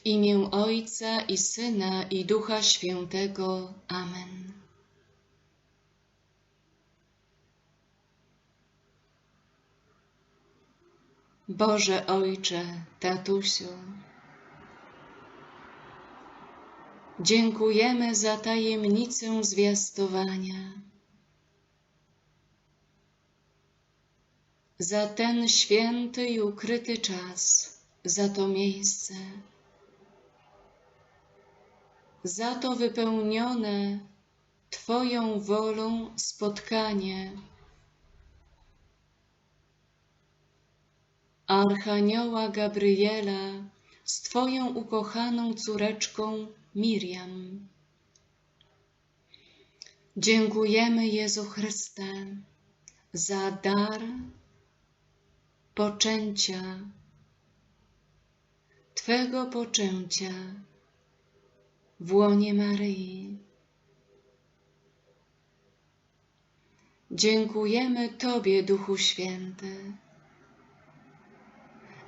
W imię Ojca i Syna i Ducha Świętego. Amen. Boże Ojcze, Tatusiu, dziękujemy za tajemnicę zwiastowania, za ten święty i ukryty czas, za to miejsce, za to wypełnione Twoją wolą spotkanie Archanioła Gabriela z Twoją ukochaną córeczką Miriam. Dziękujemy Jezu Chryste za dar poczęcia, Twego poczęcia w łonie Maryi. Dziękujemy Tobie, Duchu Święty,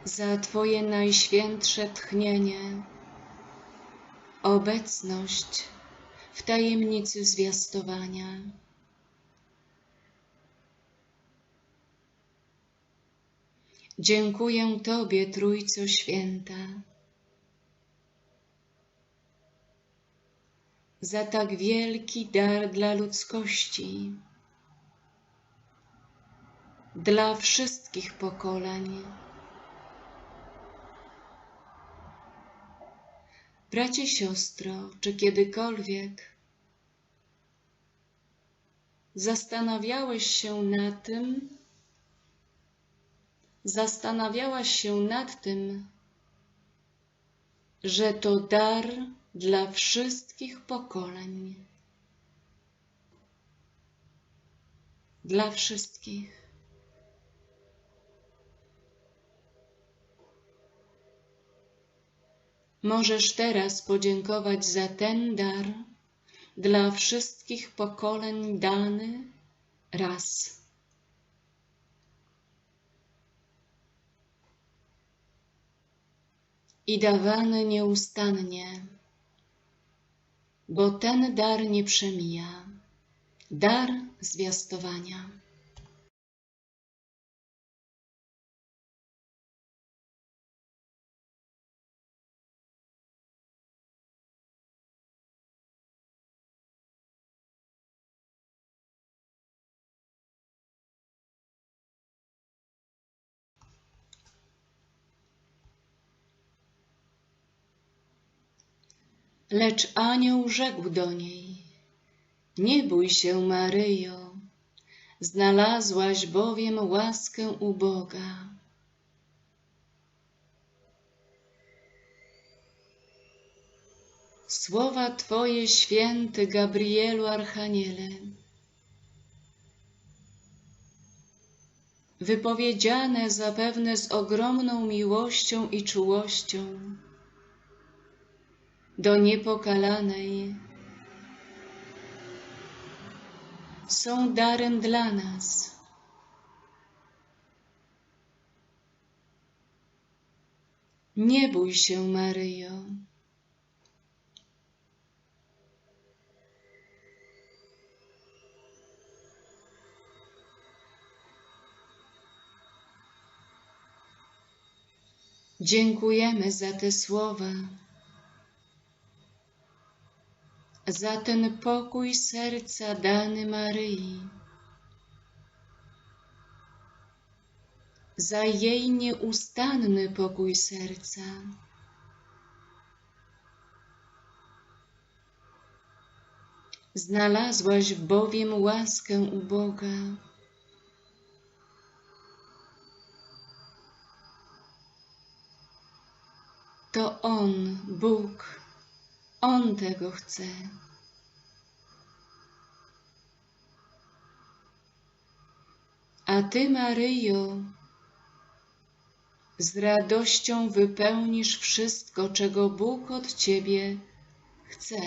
za Twoje najświętsze tchnienie, obecność w tajemnicy zwiastowania. Dziękuję Tobie, Trójco Święta, za tak wielki dar dla ludzkości, dla wszystkich pokoleń. Bracie, siostro, czy kiedykolwiek zastanawiałeś się na tym, zastanawiałaś się nad tym, że to dar dla wszystkich pokoleń. Dla wszystkich. Możesz teraz podziękować za ten dar dla wszystkich pokoleń dany raz. I dawany nieustannie, bo ten dar nie przemija, dar zwiastowania. Lecz anioł rzekł do niej, nie bój się, Maryjo, znalazłaś bowiem łaskę u Boga. Słowa Twoje, święty Gabrielu Archaniele, wypowiedziane zapewne z ogromną miłością i czułością, do niepokalanej są darem dla nas. Nie bój się, Maryjo. Dziękujemy za te słowa za ten pokój serca dany Maryi, za jej nieustanny pokój serca. Znalazłaś bowiem łaskę u Boga. To On, Bóg, on tego chce. A Ty, Maryjo, z radością wypełnisz wszystko, czego Bóg od Ciebie chce.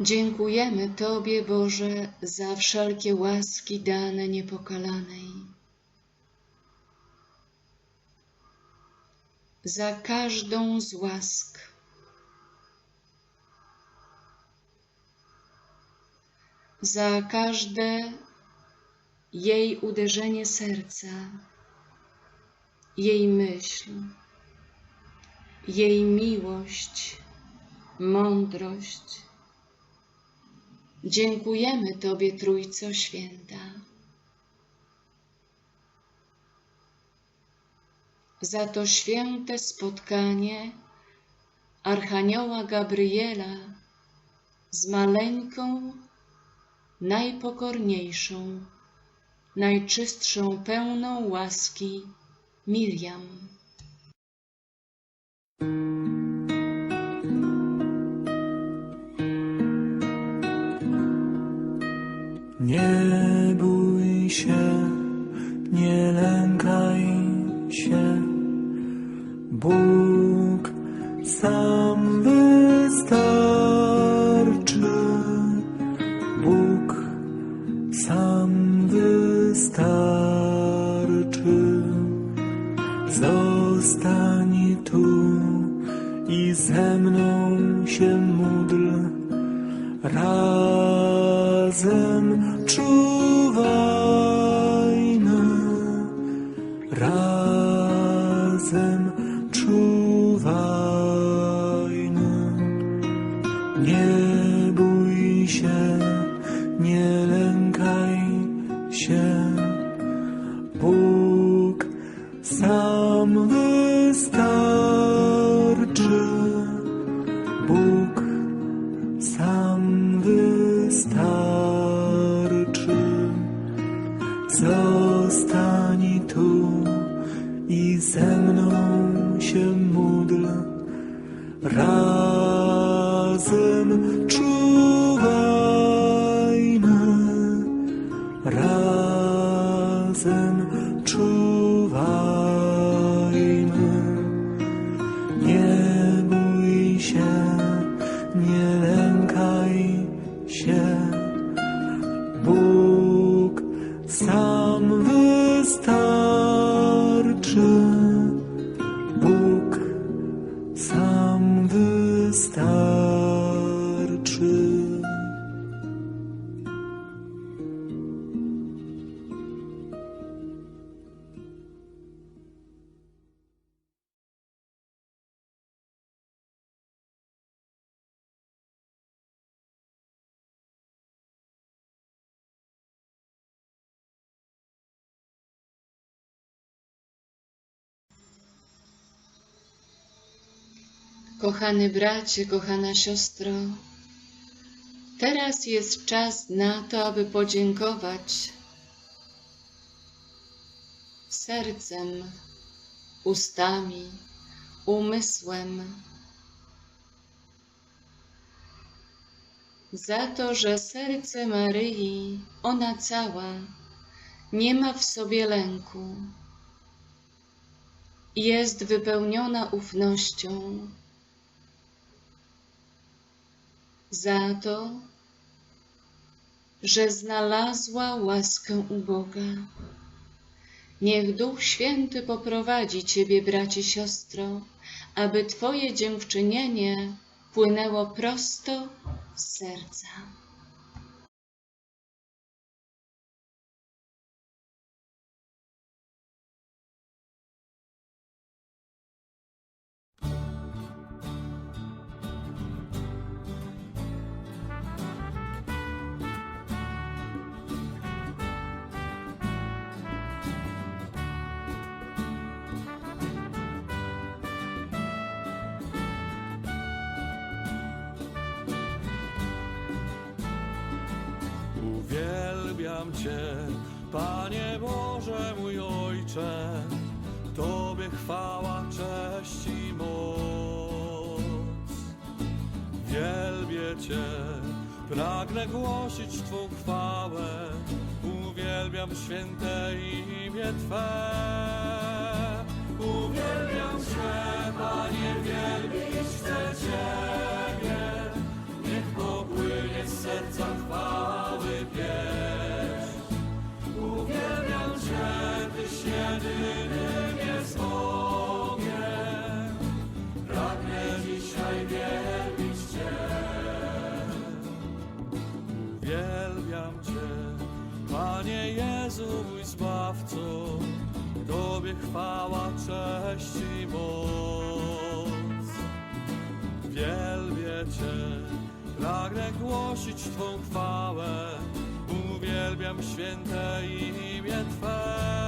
Dziękujemy Tobie, Boże, za wszelkie łaski dane niepokalanej. Za każdą z łask. Za każde jej uderzenie serca, jej myśl, jej miłość, mądrość. Dziękujemy Tobie, Trójco Święta. Za to święte spotkanie Archanioła Gabriela z maleńką, najpokorniejszą, najczystszą, pełną łaski Miriam. Nie Razem czuwajmy, razem czuwajmy. Nie bój się, nie lękaj się. Bóg sam wystarczy. Bóg sam wystarczy. stop. Kochany bracie, kochana siostro, teraz jest czas na to, aby podziękować sercem, ustami, umysłem za to, że serce Maryi, ona cała, nie ma w sobie lęku. Jest wypełniona ufnością. Za to, że znalazła łaskę u Boga. Niech Duch Święty poprowadzi Ciebie, bracie, siostro, aby Twoje dziękczynienie płynęło prosto z serca. Uwielbiam Cię, Panie Boże mój Ojcze, Tobie chwała, cześć i moc. Wielbię Cię, pragnę głosić Twą chwałę, uwielbiam święte imię Twe. Uwielbiam Cię, Panie, wielbić chcę Ciebie, Jezu mój Zbawco, Tobie chwała, cześć i moc. Wielbię Cię, pragnę głosić Twą chwałę, uwielbiam święte imię Twe.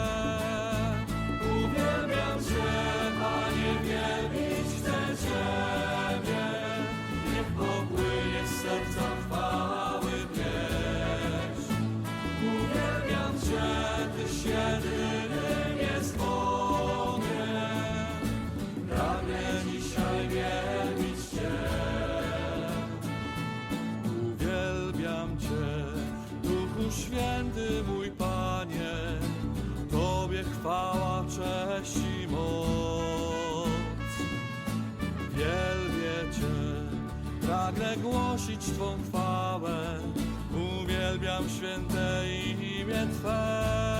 pragnę głosić Twą chwałę. Uwielbiam święte imię Twe.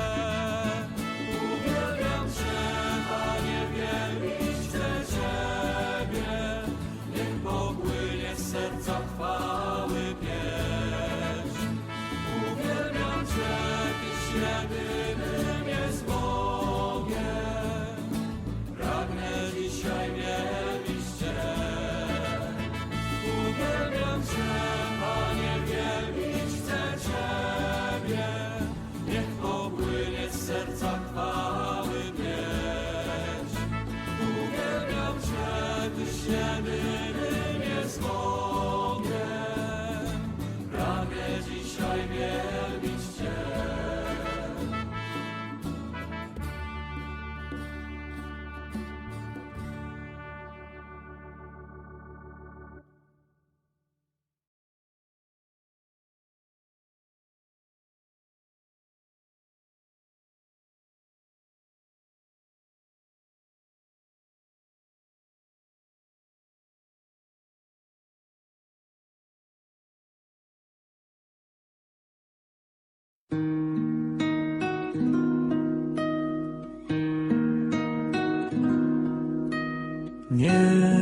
年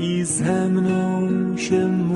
i ze mną się